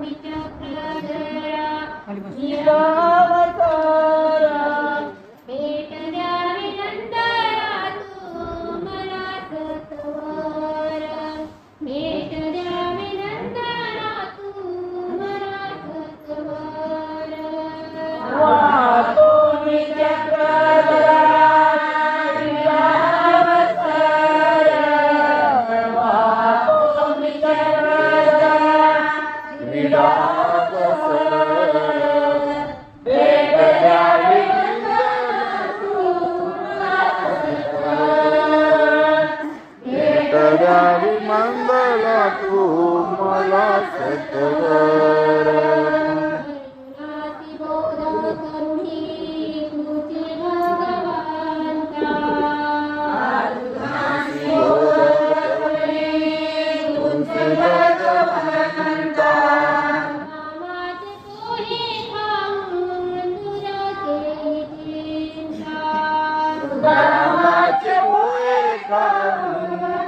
विचक्रधरा yaa mandala tu mala satara Bye.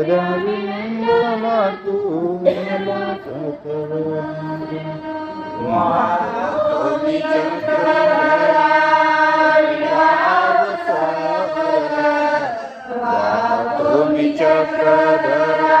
भेट द्यावी मंगला तू मला सत्वर तुम्ही चक्रधरा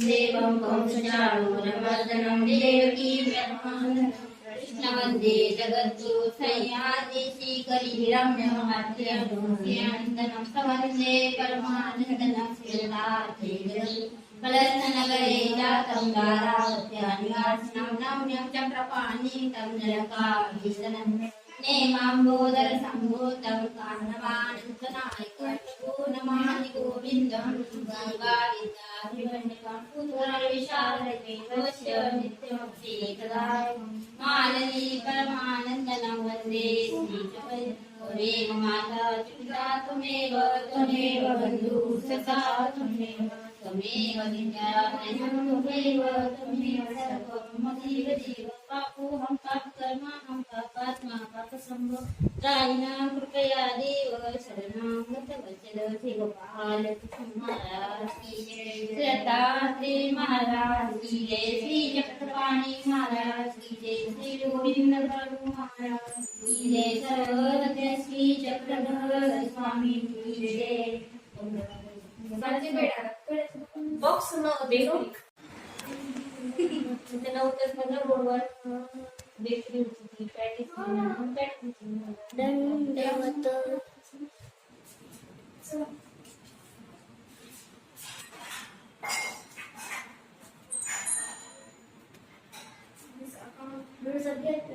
सुदेव तं देवं कंसचारूरमर्दनं देवकी कृष्णवन्दे जगद्गुरु संयाति श्रीकरिरम्यमहात्यन्तनं सवन्दे परमानन्दनं श्रीलाते कलशनगरे जातं दारावत्यानिवासिनं नम्यं चक्रपाणि तं जलकाभिसनं नेमाम्बोदर सम्भूतं कान्नवानन्दनायकपूर्णमानि गोविन्दं गङ्गाविद्याभिवन्दितं पुत्रविशालदेवस्य नित्यमुक्तिकदाय मालनी परमानन्दनं वन्दे श्रीचपदेव माता पिता त्वमेव त्वमेव बन्धु सखा त्वमेव त्वमेव विद्यालयं त्वमेव त्वमेव सर्वं मतीव जीव पापोऽहं पापकर्माहं पापात् कृपया देव शरणं गतवचन शिवपाल महाराज की जय। श्री महाराज की जय। श्री चक्रपाणी महाराज की जय। श्री गोविंद प्रभु महाराज की जय। सर्वज्ञ श्री चक्रधर स्वामी की जय। बॉक्स न बेकरी तिथे नव्हतंच म्हणजे रोडवर बेकरी होती subject